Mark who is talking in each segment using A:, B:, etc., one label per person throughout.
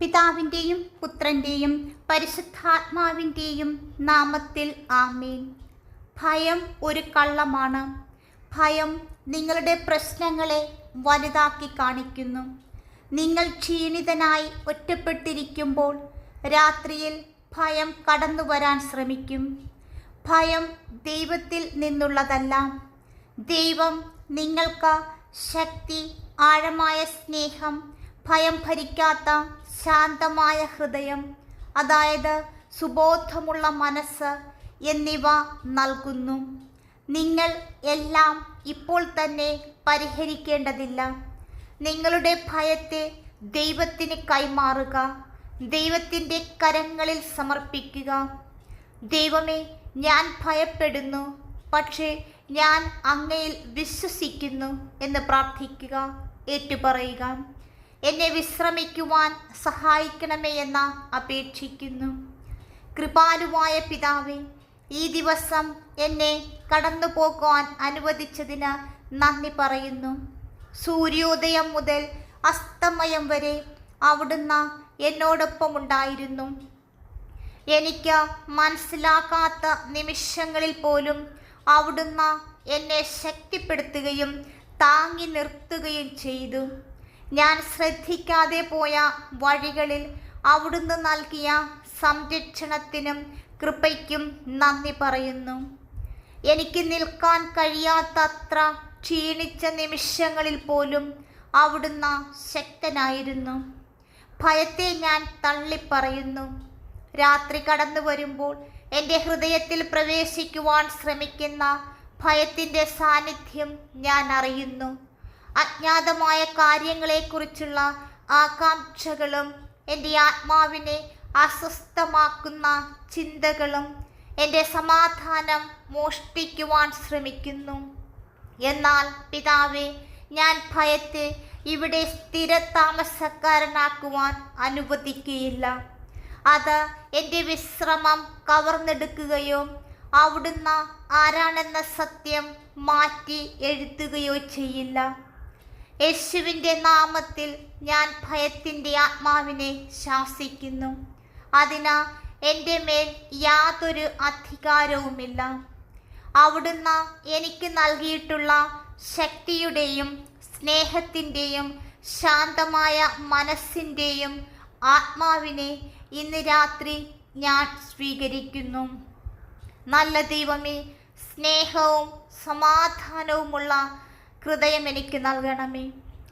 A: പിതാവിന്റെയും പുത്രന്റെയും പരിശുദ്ധാത്മാവിന്റെയും നാമത്തിൽ ആമേൻ. ഭയം ഒരു കള്ളമാണ്. ഭയം നിങ്ങളുടെ പ്രശ്നങ്ങളെ വലുതാക്കി കാണിക്കുന്നു. നിങ്ങൾ ക്ഷീണിതനായി ഒറ്റപ്പെട്ടിരിക്കുമ്പോൾ രാത്രിയിൽ ഭയം കടന്നു വരാൻ ശ്രമിക്കും. ഭയം ദൈവത്തിൽ നിന്നുള്ളതല്ല. ദൈവം നിങ്ങൾക്ക് ശക്തി ആഴമായ സ്നേഹം ഭയം ഭരിക്കാത്ത ശാന്തമായ ഹൃദയം അതായത് സുബോധമുള്ള മനസ്സ് എന്നിവ നൽകുന്നു. നിങ്ങൾ എല്ലാം ഇപ്പോൾ തന്നെ പരിഹരിക്കേണ്ടതില്ല. നിങ്ങളുടെ ഭയത്തെ ദൈവത്തിന് കൈമാറുക ദൈവത്തിന്റെ കരങ്ങളിൽ സമർപ്പിക്കുക. ദൈവമേ ഞാൻ ഭയപ്പെടുന്നു പക്ഷേ ഞാൻ അങ്ങയിൽ വിശ്വസിക്കുന്നു എന്ന് പ്രാർത്ഥിക്കുക ഏറ്റുപറയുക. എന്നെ വിശ്രമിക്കുവാൻ സഹായിക്കണമേ എന്ന് അപേക്ഷിക്കുന്നു. കൃപാലുവായ പിതാവെ ഈ ദിവസം എന്നെ കടന്നു പോകുവാൻ അനുവദിച്ചതിന് നന്ദി പറയുന്നു. സൂര്യോദയം മുതൽ അസ്തമയം വരെ അവിടുന്ന് എന്നോടൊപ്പം ഉണ്ടായിരുന്നു. എനിക്ക് മനസ്സിലാക്കാത്ത നിമിഷങ്ങളിൽ പോലും അവിടുന്ന് എന്നെ ശക്തിപ്പെടുത്തുകയും താങ്ങി നിർത്തുകയും ചെയ്തു. ഞാൻ ശ്രദ്ധിക്കാതെ പോയ വഴികളിൽ അവിടുന്ന് നൽകിയ സംരക്ഷണത്തിനും കൃപയ്ക്കും നന്ദി പറയുന്നു. എനിക്ക് നിൽക്കാൻ കഴിയാത്തത്ര ക്ഷീണിച്ച നിമിഷങ്ങളിൽ പോലും അവിടുന്ന് ശക്തനായിരുന്നു. ഭയത്തെ ഞാൻ തള്ളിപ്പറയുന്നു. രാത്രി കടന്നു വരുമ്പോൾ എന്റെ ഹൃദയത്തിൽ പ്രവേശിക്കുവാൻ ശ്രമിക്കുന്ന ഭയത്തിന്റെ സാന്നിധ്യം ഞാൻ അറിയുന്നു. അജ്ഞാതമായ കാര്യങ്ങളെക്കുറിച്ചുള്ള ആകാംക്ഷകളും എന്റെ ആത്മാവിനെ അസ്വസ്ഥമാക്കുന്ന ചിന്തകളും എന്റെ സമാധാനം മോഷ്ടിക്കുവാൻ ശ്രമിക്കുന്നു. എന്നാൽ പിതാവെ ഞാൻ ഭയത്തെ ഇവിടെ സ്ഥിര താമസക്കാരനാക്കുവാൻ അനുവദിക്കുകയില്ല. അത് എന്റെ വിശ്രമം കവർന്നെടുക്കുകയോ അവിടുന്ന് ആരാണെന്ന സത്യം മാറ്റി എഴുതുകയോ ചെയ്യില്ല. യേശുവിന്റെ നാമത്തിൽ ഞാൻ ഭയത്തിന്റെ ആത്മാവിനെ ശാസിക്കുന്നു. അതിനാൽ എന്റെ മേൽ യാതൊരു അധികാരവുമില്ല. അവിടുന്ന് എനിക്ക് നൽകിയിട്ടുള്ള ശക്തിയുടെയും സ്നേഹത്തിന്റെയും ശാന്തമായ മനസ്സിന്റെയും ആത്മാവിനെ ഇന്ന് രാത്രി ഞാൻ സ്വീകരിക്കുന്നു. നല്ല ദൈവമേ സ്നേഹവും സമാധാനവുമുള്ള ഹൃദയം എനിക്ക് നൽകണമേ.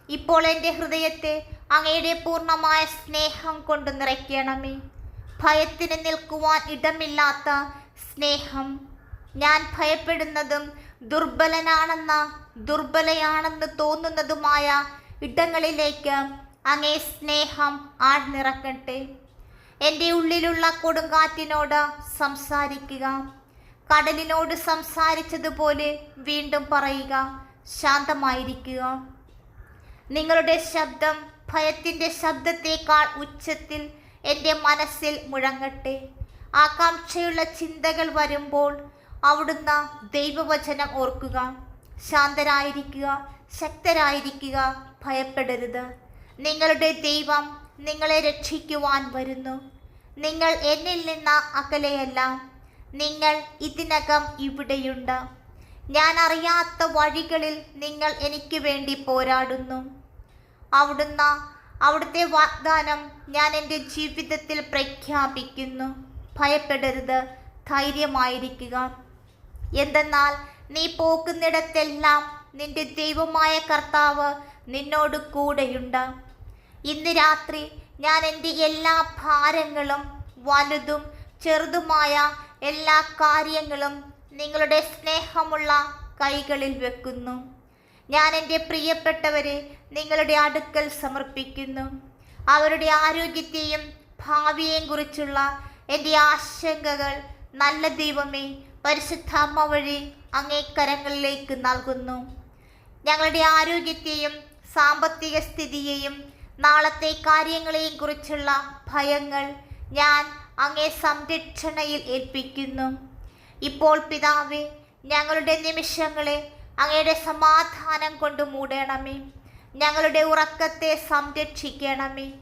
A: ഇപ്പോൾ എന്റെ ഹൃദയത്തെ അങ്ങയുടെ പൂർണമായ സ്നേഹം കൊണ്ട് നിറയ്ക്കണമേ. ഭയത്തിന് നിൽക്കുവാൻ ഇടമില്ലാത്ത സ്നേഹം. ഞാൻ ഭയപ്പെടുന്നതും ദുർബലനാണെന്ന ദുർബലയാണെന്ന് തോന്നുന്നതുമായ ഇടങ്ങളിലേക്ക് അങ്ങേ സ്നേഹം ആഴ്ന്നിറക്കട്ടെ എന്റെ ഉള്ളിലുള്ള കൊടുങ്കാറ്റിനോട് സംസാരിക്കുക. കടലിനോട് സംസാരിച്ചതുപോലെ വീണ്ടും പറയുക. ശാന്തമായിരിക്കുക. നിങ്ങളുടെ ശബ്ദം ഭയത്തിന്റെ ശബ്ദത്തേക്കാൾ ഉച്ചത്തിൽ എന്റെ മനസ്സിൽ മുഴങ്ങട്ടെ. ആകാംക്ഷയുള്ള ചിന്തകൾ വരുമ്പോൾ അവിടുന്ന് ദൈവവചനം ഓർക്കുക. ശാന്തരായിരിക്കുക ശക്തരായിരിക്കുക ഭയപ്പെടരുത്. നിങ്ങളുടെ ദൈവം നിങ്ങളെ രക്ഷിക്കുവാൻ വരുന്നു. നിങ്ങൾ എന്നിൽ നിന്ന അകലെയല്ല. നിങ്ങൾ ഇതിനകം ഇവിടെയുണ്ട്. ഞാൻ അറിയാത്ത വഴികളിൽ നിങ്ങൾ എനിക്ക് വേണ്ടി പോരാടുന്നു. അവിടുന്ന് അവിടുത്തെ വാഗ്ദാനം ഞാൻ എന്റെ ജീവിതത്തിൽ പ്രഖ്യാപിക്കുന്നു. ഭയപ്പെടരുത് ധൈര്യമായിരിക്കുക. എന്തെന്നാൽ നീ പോകുന്നിടത്തെല്ലാം നിന്റെ ദൈവമായ കർത്താവ് നിന്നോട് കൂടെയുണ്ട്. ഇന്ന് രാത്രി ഞാൻ എന്റെ എല്ലാ ഭാരങ്ങളും വലുതും ചെറുതുമായ എല്ലാ കാര്യങ്ങളും നിങ്ങളുടെ സ്നേഹമുള്ള കൈകളിൽ വെക്കുന്നു. ഞാൻ എന്റെ പ്രിയപ്പെട്ടവരെ നിങ്ങളുടെ അടുക്കൽ സമർപ്പിക്കുന്നു. അവരുടെ ആരോഗ്യത്തെയും ഭാവിയെയും കുറിച്ചുള്ള എന്റെ ആശങ്കകൾ നല്ല ദൈവമേ പരിശുദ്ധാമ്മ വഴി അങ്ങേക്കരങ്ങളിലേക്ക് നൽകുന്നു. ഞങ്ങളുടെ ആരോഗ്യത്തെയും സാമ്പത്തിക സ്ഥിതിയെയും നാളത്തെ കാര്യങ്ങളെയും കുറിച്ചുള്ള ഭയങ്ങൾ ഞാൻ അങ്ങേ സംരക്ഷണയിൽ ഏൽപ്പിക്കുന്നു. ഇപ്പോൾ പിതാവേ ഞങ്ങളുടെ നിമിഷങ്ങളെ അങ്ങയുടെ സമാധാനം കൊണ്ട് മൂടണമേ. ഞങ്ങളുടെ ഉറക്കത്തെ സംരക്ഷിക്കണമേ.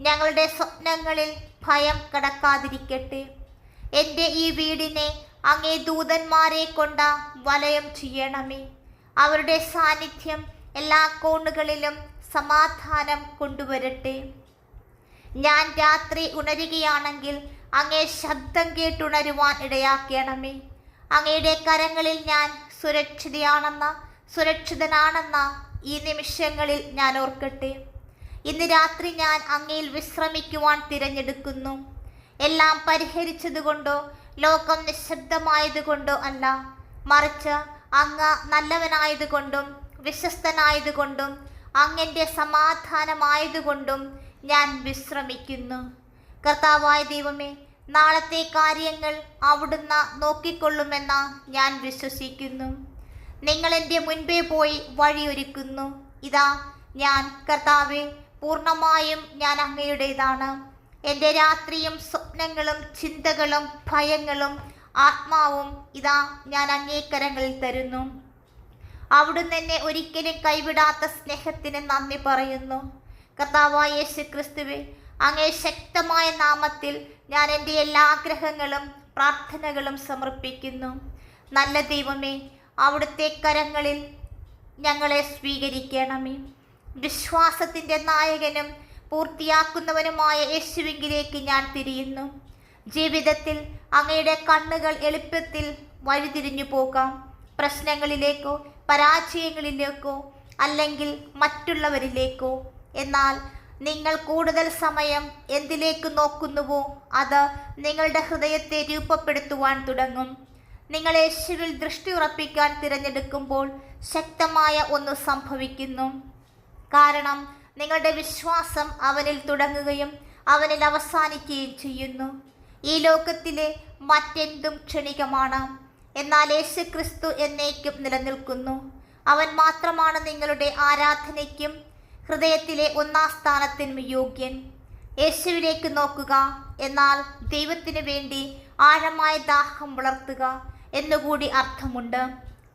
A: ഞങ്ങളുടെ സ്വപ്നങ്ങളിൽ ഭയം കടക്കാതിരിക്കട്ടെ. എന്റെ ഈ വീടിനെ അങ്ങേ ദൂതന്മാരെ കൊണ്ട വലയം ചെയ്യണമേ. അവരുടെ സാന്നിധ്യം എല്ലാ കോണുകളിലും സമാധാനം കൊണ്ടുവരട്ടെ. ഞാൻ രാത്രി ഉണരുകയാണെങ്കിൽ അങ്ങേ ശബ്ദം കേട്ടുണരുവാൻ ഇടയാക്കണമേ. അങ്ങയുടെ കരങ്ങളിൽ ഞാൻ സുരക്ഷിതയാണെന്ന സുരക്ഷിതനാണെന്ന ഈ നിമിഷങ്ങളിൽ ഞാൻ ഓർക്കട്ടെ. ഇന്ന് രാത്രി ഞാൻ അങ്ങയിൽ വിശ്രമിക്കുവാൻ തിരഞ്ഞെടുക്കുന്നു. എല്ലാം പരിഹരിച്ചതുകൊണ്ടോ ലോകം നിശബ്ദമായതുകൊണ്ടോ അല്ല. മറിച്ച് അങ്ങ് നല്ലവനായതുകൊണ്ടും വിശ്വസ്തനായതുകൊണ്ടും അങ്ങന്റെ സമാധാനമായതുകൊണ്ടും ഞാൻ വിശ്രമിക്കുന്നു. കർത്താവായ ദൈവമേ നാളത്തെ കാര്യങ്ങൾ അവിടുന്ന് നോക്കിക്കൊള്ളുമെന്ന് ഞാൻ വിശ്വസിക്കുന്നു. നിങ്ങൾ എന്റെ മുൻപേ പോയി വഴിയൊരുക്കുന്നു. ഇതാ ഞാൻ കർത്താവെ പൂർണമായും ഞാൻ അങ്ങയുടേതാണ്. എന്റെ രാത്രിയും സ്വപ്നങ്ങളും ചിന്തകളും ഭയങ്ങളും ആത്മാവും ഇതാ ഞാൻ അങ്ങേക്കരങ്ങളിൽ തരുന്നു. അവിടുന്ന് എന്നെ ഒരിക്കലും കൈവിടാത്ത സ്നേഹത്തിന് നന്ദി പറയുന്നു. കർത്താവായ യേശു ക്രിസ്തുവെ അങ്ങേ ശക്തമായ നാമത്തിൽ ഞാൻ എന്റെ എല്ലാ ആഗ്രഹങ്ങളും പ്രാർത്ഥനകളും സമർപ്പിക്കുന്നു. നല്ല ദൈവമേ അവിടുത്തെ കരങ്ങളിൽ ഞങ്ങളെ സ്വീകരിക്കണമേ. വിശ്വാസത്തിന്റെ നായകനും പൂർത്തിയാക്കുന്നവനുമായ യേശുവിങ്കിലേക്ക് ഞാൻ തിരിയുന്നു. ജീവിതത്തിൽ അങ്ങയുടെ കണ്ണുകൾ എളുപ്പത്തിൽ വഴിതിരിഞ്ഞു പോകാം. പ്രശ്നങ്ങളിലേക്കോ പരാജയങ്ങളിലേക്കോ അല്ലെങ്കിൽ മറ്റുള്ളവരിലേക്കോ. എന്നാൽ നിങ്ങൾ കൂടുതൽ സമയം എന്തിലേക്ക് നോക്കുന്നുവോ അത് നിങ്ങളുടെ ഹൃദയത്തെ രൂപപ്പെടുത്തുവാൻ തുടങ്ങും. നിങ്ങൾ യേശുവിൽ ദൃഷ്ടി ഉറപ്പിക്കാൻ തിരഞ്ഞെടുക്കുമ്പോൾ ശക്തമായ ഒന്ന് സംഭവിക്കുന്നു. കാരണം നിങ്ങളുടെ വിശ്വാസം അവനിൽ തുടങ്ങുകയും അവനിൽ അവസാനിക്കുകയും ചെയ്യുന്നു. ഈ ലോകത്തിലെ മറ്റെന്തും ക്ഷണികമാണ്. എന്നാൽ യേശു ക്രിസ്തു എന്നേക്കും നിലനിൽക്കുന്നു. അവൻ മാത്രമാണ് നിങ്ങളുടെ ആരാധനയ്ക്കും ഹൃദയത്തിലെ ഒന്നാം സ്ഥാനത്തിനും യോഗ്യൻ. യേശുവിലേക്ക് നോക്കുക. എന്നാൽ ദൈവത്തിനു വേണ്ടി ആഴമായ ദാഹം വളർത്തുക എന്നുകൂടി അർത്ഥമുണ്ട്.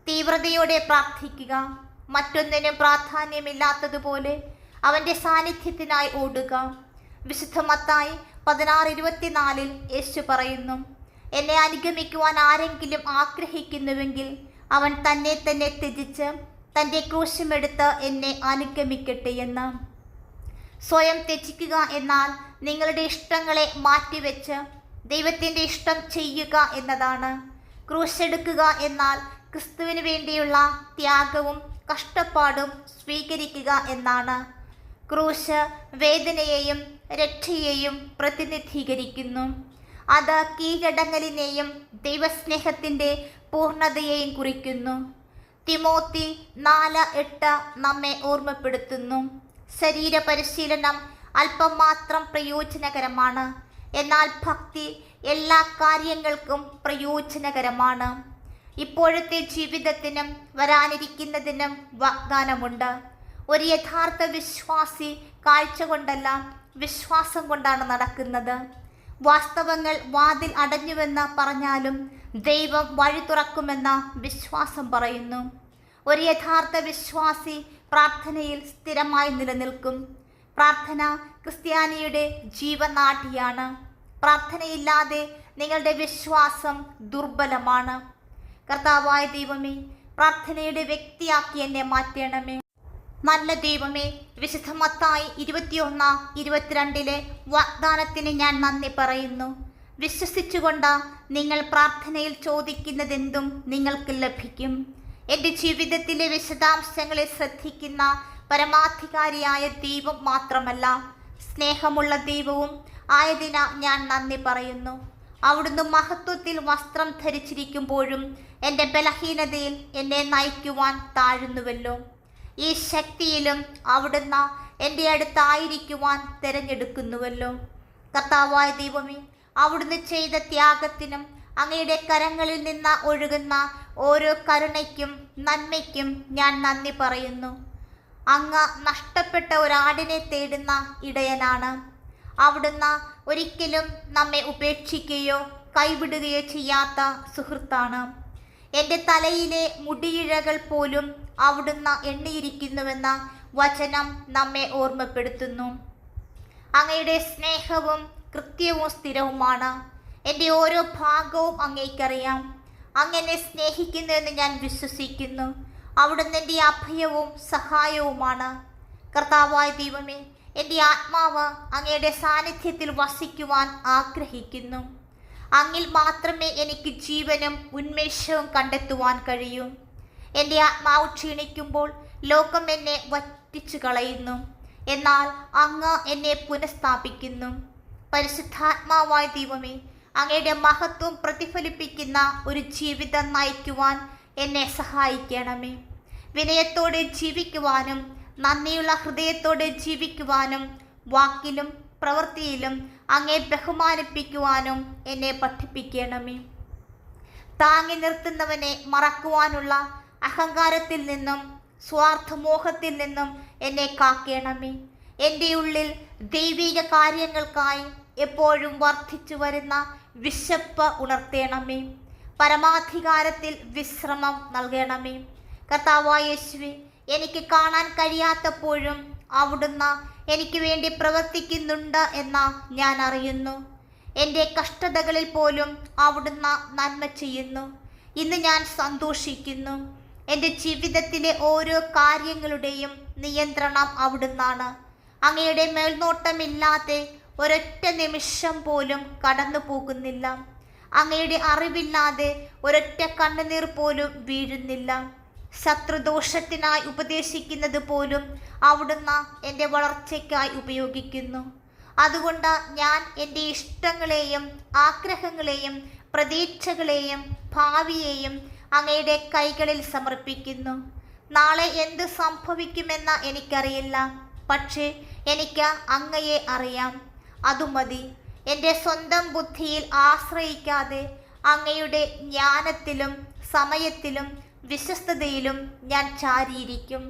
A: തീവ്രതയോടെ പ്രാർത്ഥിക്കുക. മറ്റൊന്നിനും പ്രാധാന്യമില്ലാത്തതുപോലെ അവന്റെ സാന്നിധ്യത്തിനായി ഓടുക. വിശുദ്ധമത്തായി പതിനാറ് ഇരുപത്തിനാലിൽ യേശു പറയുന്നു എന്നെ അനുഗമിക്കുവാൻ ആരെങ്കിലും ആഗ്രഹിക്കുന്നുവെങ്കിൽ അവൻ തന്നെ തന്നെ ത്യജിച്ച് തന്റെ ക്രൂശമെടുത്ത് എന്നെ അനുഗമിക്കട്ടെ എന്ന്. സ്വയം ത്യജിക്കുക എന്നാൽ നിങ്ങളുടെ ഇഷ്ടങ്ങളെ മാറ്റിവെച്ച് ദൈവത്തിന്റെ ഇഷ്ടം ചെയ്യുക എന്നതാണ്. ക്രൂശെടുക്കുക എന്നാൽ ക്രിസ്തുവിന് വേണ്ടിയുള്ള ത്യാഗവും കഷ്ടപ്പാടും സ്വീകരിക്കുക എന്നാണ്. ക്രൂശ് വേദനയെയും രക്ഷയെയും പ്രതിനിധീകരിക്കുന്നു. അത് കീഴടങ്ങലിനെയും ദൈവസ്നേഹത്തിന്റെ പൂർണതയെയും കുറിക്കുന്നു. തിമോത്തി നാല് എട്ട് നമ്മെ ഓർമ്മപ്പെടുത്തുന്നു. ശരീര പരിശീലനം അല്പം മാത്രം പ്രയോജനകരമാണ്. എന്നാൽ ഭക്തി എല്ലാ കാര്യങ്ങൾക്കും പ്രയോജനകരമാണ്. ഇപ്പോഴത്തെ ജീവിതത്തിനും വരാനിരിക്കുന്നതിനും വാഗ്ദാനമുണ്ട് ഒരു യഥാർത്ഥ വിശ്വാസി കാഴ്ച കൊണ്ടല്ല വിശ്വാസം കൊണ്ടാണ് നടക്കുന്നത്. വാസ്തവങ്ങൾ വാതിൽ അടഞ്ഞുവെന്ന് പറഞ്ഞാലും ദൈവം വഴി തുറക്കുമെന്ന വിശ്വാസം പറയുന്നു. ഒരു യഥാർത്ഥ വിശ്വാസി പ്രാർത്ഥനയിൽ സ്ഥിരമായി നിലനിൽക്കും. പ്രാർത്ഥന ക്രിസ്ത്യാനിയുടെ ജീവനാഠിയാണ് പ്രാർത്ഥനയില്ലാതെ നിങ്ങളുടെ വിശ്വാസം ദുർബലമാണ്. കർത്താവായ ദൈവമേ പ്രാർത്ഥനയുടെ വ്യക്തിയാക്കി എന്നെ മാറ്റണമേ. നല്ല ദൈവമേ വിശുദ്ധമത്തായി ഇരുപത്തിയൊന്ന് ഇരുപത്തിരണ്ടിലെ വാഗ്ദാനത്തിന് ഞാൻ നന്ദി പറയുന്നു. വിശ്വസിച്ചുകൊണ്ട് നിങ്ങൾ പ്രാർത്ഥനയിൽ ചോദിക്കുന്നതെന്തും നിങ്ങൾക്ക് ലഭിക്കും. എന്റെ ജീവിതത്തിലെ വിശദാംശങ്ങളെ ശ്രദ്ധിക്കുന്ന പരമാധികാരിയായ ദൈവം മാത്രമല്ല സ്നേഹമുള്ള ദൈവവും ആയതിനാൽ ഞാൻ നന്ദി പറയുന്നു. അവിടുന്ന് മഹത്വത്തിൽ വസ്ത്രം ധരിച്ചിരിക്കുമ്പോഴും എന്റെ ബലഹീനതയിൽ എന്നെ നയിക്കുവാൻ താഴുന്നുവല്ലോ. ഈ ശക്തിയിലും അവിടുന്ന് എന്റെ അടുത്തായിരിക്കുവാൻ തിരഞ്ഞെടുക്കുന്നുവല്ലോ. കർത്താവായ ദൈവമേ അവിടുന്ന് ചെയ്ത ത്യാഗത്തിനും അങ്ങയുടെ കരങ്ങളിൽ നിന്ന് ഒഴുകുന്ന ഓരോ കരുണയ്ക്കും നന്മയ്ക്കും ഞാൻ നന്ദി പറയുന്നു. അങ്ങ് നഷ്ടപ്പെട്ട ഒരാടിനെ തേടുന്ന ഇടയനാണ്. അവിടുന്ന് ഒരിക്കലും നമ്മെ ഉപേക്ഷിക്കുകയോ കൈവിടുകയോ ചെയ്യാത്ത സുഹൃത്താണ്. എന്റെ തലയിലെ മുടിയിഴകൾ പോലും അവിടുന്ന് എണ്ണിയിരിക്കുന്നുവെന്ന വചനം നമ്മെ ഓർമ്മപ്പെടുത്തുന്നു. അങ്ങയുടെ സ്നേഹവും കൃത്യവും സ്ഥിരവുമാണ്. എന്റെ ഓരോ ഭാഗവും അങ്ങേക്കറിയാം. അങ്ങനെ സ്നേഹിക്കുന്നുവെന്ന് ഞാൻ വിശ്വസിക്കുന്നു. അവിടുന്ന് എന്റെ അഭയവും സഹായവുമാണ്. കർത്താവായ ദൈവമേ എന്റെ ആത്മാവ് അങ്ങയുടെ സാന്നിധ്യത്തിൽ വസിക്കുവാൻ ആഗ്രഹിക്കുന്നു. അങ്ങിൽ മാത്രമേ എനിക്ക് ജീവനും ഉന്മേഷവും കണ്ടെത്തുവാൻ കഴിയൂ. എന്റെ ആത്മാവ് ക്ഷീണിക്കുമ്പോൾ ലോകം എന്നെ വറ്റിച്ചു കളയുന്നു എന്നാൽ അങ്ങ് എന്നെ പുനഃസ്ഥാപിക്കുന്നു. പരിശുദ്ധാത്മാവായ ദൈവമേ അങ്ങയുടെ മഹത്വം പ്രതിഫലിപ്പിക്കുന്ന ഒരു ജീവിതം നയിക്കുവാൻ എന്നെ സഹായിക്കണമേ. വിനയത്തോടെ ജീവിക്കുവാനും നന്ദിയുള്ള ഹൃദയത്തോടെ ജീവിക്കുവാനും വാക്കിലും പ്രവൃത്തിയിലും അങ്ങേ ബഹുമാനിപ്പിക്കുവാനും എന്നെ പഠിപ്പിക്കണമേ. താങ്ങി നിർത്തുന്നവനെ മറക്കുവാനുള്ള അഹങ്കാരത്തിൽ നിന്നും സ്വാർത്ഥമോഹത്തിൽ നിന്നും എന്നെ കാക്കണമേ. എന്റെ ഉള്ളിൽ ദൈവിക കാര്യങ്ങൾക്കായി എപ്പോഴും വർദ്ധിച്ചു വരുന്ന വിശപ്പ് ഉണർത്തേണമേ. പരമാധികാരത്തിൽ വിശ്രമം നൽകണമേ. കർത്താവായ യേശുവെ എനിക്ക് കാണാൻ കഴിയാത്തപ്പോഴും അവിടുന്ന് എനിക്ക് വേണ്ടി പ്രവർത്തിക്കുന്നുണ്ട് എന്ന് ഞാൻ അറിയുന്നു. എന്റെ കഷ്ടതകളിൽ പോലും അവിടുന്ന് നന്മ ചെയ്യുന്നു. ഇന്ന് ഞാൻ സന്തോഷിക്കുന്നു. എന്റെ ജീവിതത്തിലെ ഓരോ കാര്യങ്ങളുടെയും നിയന്ത്രണം അവിടുന്നാണ്. അങ്ങയുടെ മേൽനോട്ടമില്ലാതെ ഒരൊറ്റ നിമിഷം പോലും കടന്നു പോകുന്നില്ല. അങ്ങയുടെ അറിവില്ലാതെ ഒരൊറ്റ കണ്ണുനീർ പോലും വീഴുന്നില്ല. ശത്രുദോഷത്തിനായി ഉപദേശിക്കുന്നത് പോലും അവിടുന്ന് എന്റെ വളർച്ചയ്ക്കായി ഉപയോഗിക്കുന്നു. അതുകൊണ്ട് ഞാൻ എന്റെ ഇഷ്ടങ്ങളെയും ആഗ്രഹങ്ങളെയും പ്രതീക്ഷകളെയും ഭാവിയെയും അങ്ങയുടെ കൈകളിൽ സമർപ്പിക്കുന്നു. നാളെ എന്ത് സംഭവിക്കുമെന്ന് എനിക്കറിയില്ല. പക്ഷേ എനിക്ക് അങ്ങയെ അറിയാം. അതു മതി. എന്റെ സ്വന്തം ബുദ്ധിയിൽ ആശ്രയിക്കാതെ അങ്ങയുടെ ജ്ഞാനത്തിലും സമയത്തിലും വിശ്വസ്തതയിലും ഞാൻ ചാരിയിരിക്കും.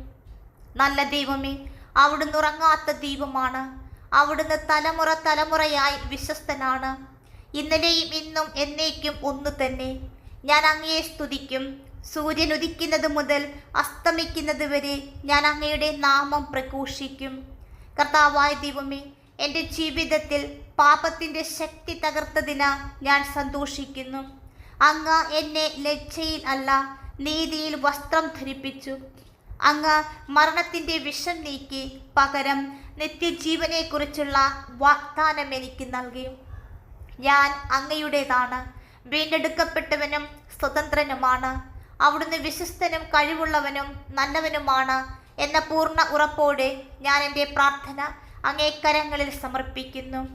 A: നല്ല ദൈവമേ അവിടുന്ന് ഉറങ്ങാത്ത ദൈവമാണ്. അവിടുന്ന് തലമുറ തലമുറയായി വിശ്വസ്തനാണ്. ഇന്നലെയും ഇന്നും എന്നേക്കും ഒന്നു തന്നെ. ഞാൻ അങ്ങയെ സ്തുതിക്കും. സൂര്യൻ ഉദിക്കുന്നത് മുതൽ അസ്തമിക്കുന്നത് വരെ ഞാൻ അങ്ങയുടെ നാമം പ്രഘോഷിക്കും. കർത്താവായ ദൈവമേ എന്റെ ജീവിതത്തിൽ പാപത്തിന്റെ ശക്തി തകർത്തതിന് ഞാൻ സന്തോഷിക്കുന്നു. അങ്ങ് എന്നെ ലജ്ജയിൽ അല്ല നീതിയിൽ വസ്ത്രം ധരിപ്പിച്ചു. അങ്ങ് മരണത്തിന്റെ വിഷം നീക്കി പകരം നിത്യജീവനെക്കുറിച്ചുള്ള വാഗ്ദാനം എനിക്ക് നൽകി. ഞാൻ അങ്ങയുടേതാണ് വീണ്ടെടുക്കപ്പെട്ടവനും സ്വതന്ത്രനുമാണ്. അവിടുന്ന് വിശ്വസ്തനും കഴിവുള്ളവനും നല്ലവനുമാണ് എന്ന പൂർണ ഉറപ്പോടെ ഞാൻ എന്റെ പ്രാർത്ഥന അങ്ങേ കരങ്ങളിൽ സമർപ്പിക്കുന്നു.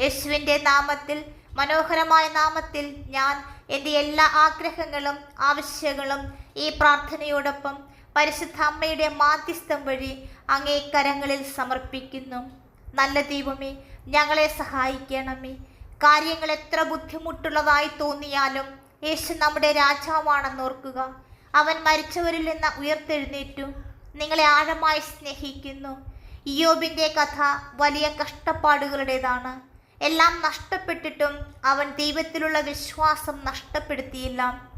A: യേശുവിന്റെ നാമത്തിൽ മനോഹരമായ നാമത്തിൽ ഞാൻ എന്റെ എല്ലാ ആഗ്രഹങ്ങളും ആവശ്യങ്ങളും ഈ പ്രാർത്ഥനയോടൊപ്പം പരിശുദ്ധ അമ്മയുടെ മാധ്യസ്ഥം വഴി അങ്ങേക്കരങ്ങളിൽ സമർപ്പിക്കുന്നു. നല്ല ദൈവമേ ഞങ്ങളെ സഹായിക്കണമേ. കാര്യങ്ങൾ എത്ര ബുദ്ധിമുട്ടുള്ളതായി തോന്നിയാലും യേശു നമ്മുടെ രാജാവാണെന്ന് ഓർക്കുക. അവൻ മരിച്ചവരിൽ നിന്ന് ഉയർത്തെഴുന്നേറ്റു. നിങ്ങളെ ആഴമായി സ്നേഹിക്കുന്നു. ഇയോബിന്റെ കഥ വലിയ കഷ്ടപ്പാടുകളുടേതാണ്. എല്ലാം നഷ്ടപ്പെട്ടിട്ടും അവൻ ദൈവത്തിലുള്ള വിശ്വാസം നഷ്ടപ്പെടുത്തിയില്ല.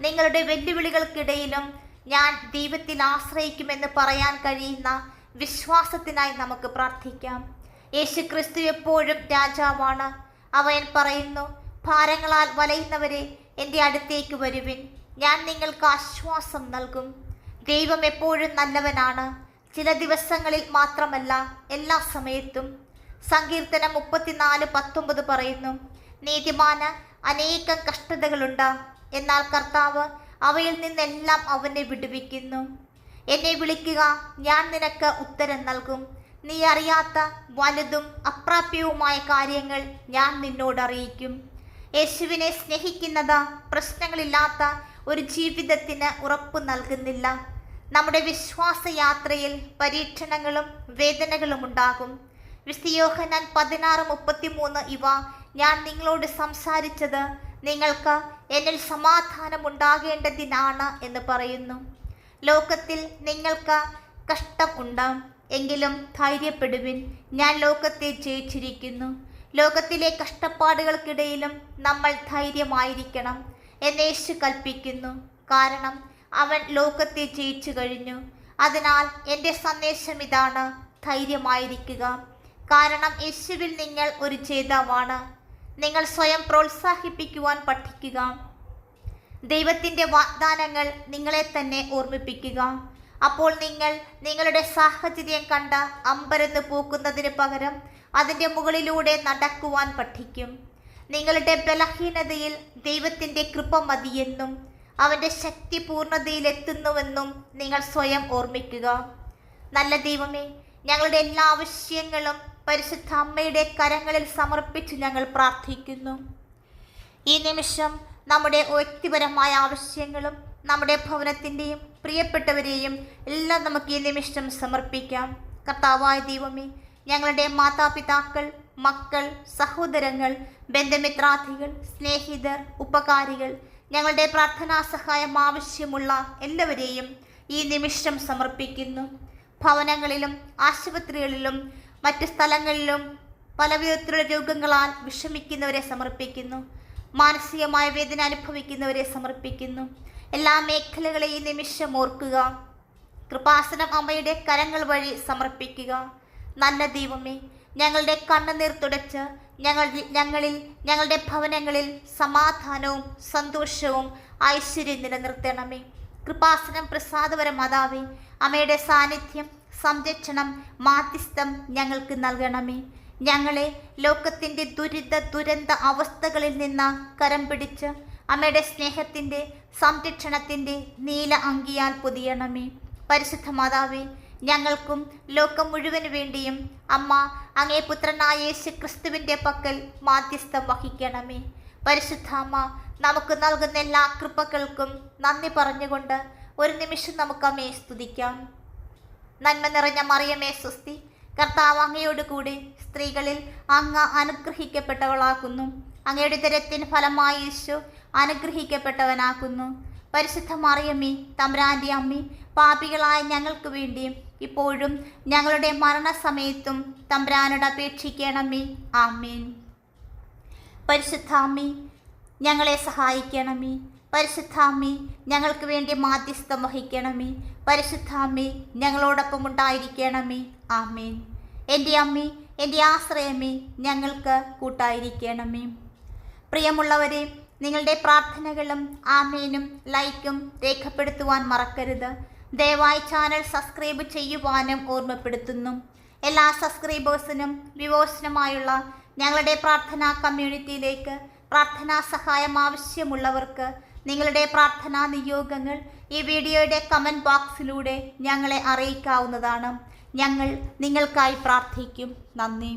A: നിങ്ങളുടെ വെല്ലുവിളികൾക്കിടയിലും ഞാൻ ദൈവത്തിൽ ആശ്രയിക്കുമെന്ന് പറയാൻ കഴിയുന്ന വിശ്വാസത്തിനായി നമുക്ക് പ്രാർത്ഥിക്കാം. യേശു ക്രിസ്തു എപ്പോഴും രാജാവാണ്. അവൻ പറയുന്നു ഭാരങ്ങളാൽ വലയുന്നവരെ എന്റെ അടുത്തേക്ക് വരുവിൻ. ഞാൻ നിങ്ങൾക്ക് ആശ്വാസം നൽകും. ദൈവം എപ്പോഴും നല്ലവനാണ്. ചില ദിവസങ്ങളിൽ മാത്രമല്ല എല്ലാ സമയത്തും സങ്കീർത്തനം മുപ്പത്തിനാല് പത്തൊമ്പത് പറയുന്നു നീതിമാന് അനേകം കഷ്ടതകളുണ്ട്. എന്നാൽ കർത്താവ് അവയിൽ നിന്നെല്ലാം അവനെ വിടുവിക്കുന്നു. എന്നെ വിളിക്കുക ഞാൻ നിനക്ക് ഉത്തരം നൽകും. നീ അറിയാത്ത വലുതും അപ്രാപ്യവുമായ കാര്യങ്ങൾ ഞാൻ നിന്നോട് അറിയിക്കും. യേശുവിനെ സ്നേഹിക്കുന്നത് പ്രശ്നങ്ങളില്ലാത്ത ഒരു ജീവിതത്തിന് ഉറപ്പ് നൽകുന്നില്ല. നമ്മുടെ വിശ്വാസയാത്രയിൽ പരീക്ഷണങ്ങളും വേദനകളും ഉണ്ടാകും. വിസ്തയോഹനാൻ പതിനാറ് മുപ്പത്തിമൂന്ന് ഇവ ഞാൻ നിങ്ങളോട് സംസാരിച്ചത് നിങ്ങൾക്ക് എന്നിൽ സമാധാനം ഉണ്ടാകേണ്ടതിനാണ് എന്ന് പറയുന്നു. ലോകത്തിൽ നിങ്ങൾക്ക് കഷ്ടം എങ്കിലും ധൈര്യപ്പെടുവിൻ. ഞാൻ ലോകത്തെ ജയിച്ചിരിക്കുന്നു. ലോകത്തിലെ കഷ്ടപ്പാടുകൾക്കിടയിലും നമ്മൾ ധൈര്യമായിരിക്കണം എന്നേശു കൽപ്പിക്കുന്നു. കാരണം അവൻ ലോകത്തെ ജയിച്ചു കഴിഞ്ഞു. അതിനാൽ എന്റെ സന്ദേശം ഇതാണ്. ധൈര്യമായിരിക്കുക. കാരണം യേശുവിൽ നിങ്ങൾ ഒരു ജേതാവാണ്. നിങ്ങൾ സ്വയം പ്രോത്സാഹിപ്പിക്കുവാൻ പഠിക്കുക. ദൈവത്തിന്റെ വാഗ്ദാനങ്ങൾ നിങ്ങളെ തന്നെ ഓർമ്മിപ്പിക്കുക. അപ്പോൾ നിങ്ങൾ നിങ്ങളുടെ സാഹചര്യം കണ്ട അമ്പരന്ന് പോക്കുന്നതിന് പകരം അതിന്റെ മുകളിലൂടെ നടക്കുവാൻ പഠിക്കും. നിങ്ങളുടെ ബലഹീനതയിൽ ദൈവത്തിന്റെ കൃപ മതിയെന്നും അവന്റെ ശക്തി പൂർണതയിലെത്തുന്നുവെന്നും നിങ്ങൾ സ്വയം ഓർമ്മിക്കുക. നല്ല ദൈവമേ ഞങ്ങളുടെ എല്ലാ ആവശ്യങ്ങളും പരിശുദ്ധ അമ്മയുടെ കരങ്ങളിൽ സമർപ്പിച്ച് ഞങ്ങൾ പ്രാർത്ഥിക്കുന്നു. ഈ നിമിഷം നമ്മുടെ വ്യക്തിപരമായ ആവശ്യങ്ങളും നമ്മുടെ ഭവനത്തിന്റെയും പ്രിയപ്പെട്ടവരെയും എല്ലാം നമുക്ക് ഈ നിമിഷം സമർപ്പിക്കാം. കർത്താവായ ദൈവമേ ഞങ്ങളുടെ മാതാപിതാക്കൾ മക്കൾ സഹോദരങ്ങൾ ബന്ധമിത്രാദികൾ സ്നേഹിതർ ഉപകാരികൾ ഞങ്ങളുടെ പ്രാർത്ഥനാ സഹായം ആവശ്യമുള്ള എല്ലാവരെയും ഈ നിമിഷം സമർപ്പിക്കുന്നു. ഭവനങ്ങളിലും ആശുപത്രികളിലും മറ്റു സ്ഥലങ്ങളിലും പല വിധത്തിലുള്ള രോഗങ്ങളാൽ വിഷമിക്കുന്നവരെ സമർപ്പിക്കുന്നു. മാനസികമായ വേദന അനുഭവിക്കുന്നവരെ സമർപ്പിക്കുന്നു. എല്ലാ മേഖലകളെയും നിമിഷം ഓർക്കുക. കൃപാസനം അമ്മയുടെ കരങ്ങൾ വഴി സമർപ്പിക്കുക. നല്ല ദൈവമേ ഞങ്ങളുടെ കണ്ണുനീർ തുടച്ച് ഞങ്ങൾ ഞങ്ങളിൽ ഞങ്ങളുടെ ഭവനങ്ങളിൽ സമാധാനവും സന്തോഷവും ഐശ്വര്യം നിലനിർത്തണമേ. കൃപാസനം പ്രസാദപര മാതാവേ അമ്മയുടെ സാന്നിധ്യം സംരക്ഷണം മാധ്യസ്ഥം ഞങ്ങൾക്ക് നൽകണമേ. ഞങ്ങളെ ലോകത്തിന്റെ ദുരിത ദുരന്ത അവസ്ഥകളിൽ നിന്ന് കരം പിടിച്ച് അമ്മയുടെ സ്നേഹത്തിന്റെ സംരക്ഷണത്തിന്റെ നീല അങ്കിയാൽ പൊതിയണമേ. പരിശുദ്ധ മാതാവേ ഞങ്ങൾക്കും ലോകം മുഴുവൻ വേണ്ടിയും അമ്മ അങ്ങേ പുത്രനായ യേശു ക്രിസ്തുവിന്റെ പക്കൽ മാധ്യസ്ഥം വഹിക്കണമേ. പരിശുദ്ധ അമ്മ നമുക്ക് നൽകുന്ന എല്ലാ കൃപകൾക്കും നന്ദി പറഞ്ഞുകൊണ്ട് ഒരു നിമിഷം നമുക്ക് അമ്മയെ സ്തുതിക്കാം. നന്മ നിറഞ്ഞ മറിയമേ സ്വസ്തി കർത്താവ് അങ്ങയോട് കൂടി സ്ത്രീകളിൽ അങ്ങ് അനുഗ്രഹിക്കപ്പെട്ടവളാക്കുന്നു അങ്ങയുടെ ദരത്തിന് ഫലമായി യേശു അനുഗ്രഹിക്കപ്പെട്ടവനാക്കുന്നു പരിശുദ്ധ മറിയമ്മേ തമ്പ്രാന്റെ അമ്മി പാപികളായ ഞങ്ങൾക്ക് വേണ്ടിയും ഇപ്പോഴും ഞങ്ങളുടെ മരണസമയത്തും തമ്പ്രാനോട് അപേക്ഷിക്കണമേ. ആമീൻ. പരിശുദ്ധാമി ഞങ്ങളെ സഹായിക്കണമേ. പരിശുദ്ധാമി ഞങ്ങൾക്ക് വേണ്ടി മാധ്യസ്ഥം വഹിക്കണമേ. പരിശുദ്ധാമി ഞങ്ങളോടൊപ്പം ഉണ്ടായിരിക്കണമേ. ആമീൻ. എന്റെ അമ്മി എന്റെ ആശ്രയമേ ഞങ്ങൾക്ക് കൂട്ടായിരിക്കണമേ. പ്രിയമുള്ളവരെ നിങ്ങളുടെ പ്രാർത്ഥനകളും ആമേനും ലൈക്കും രേഖപ്പെടുത്തുവാൻ മറക്കരുത്. ദയവായി ചാനൽ സബ്സ്ക്രൈബ് ചെയ്യുവാനും ഓർമ്മപ്പെടുത്തുന്നു. എല്ലാ സബ്സ്ക്രൈബേഴ്സിനും വിവോസിനുമായുള്ള ഞങ്ങളുടെ പ്രാർത്ഥനാ കമ്മ്യൂണിറ്റിയിലേക്ക് പ്രാർത്ഥനാ സഹായം ആവശ്യമുള്ളവർക്ക് നിങ്ങളുടെ പ്രാർത്ഥനാ നിയോഗങ്ങൾ ഈ വീഡിയോയുടെ കമന്റ് ബോക്സിലൂടെ ഞങ്ങളെ അറിയിക്കാവുന്നതാണ്. ഞങ്ങൾ നിങ്ങൾക്കായി പ്രാർത്ഥിക്കും. നന്ദി.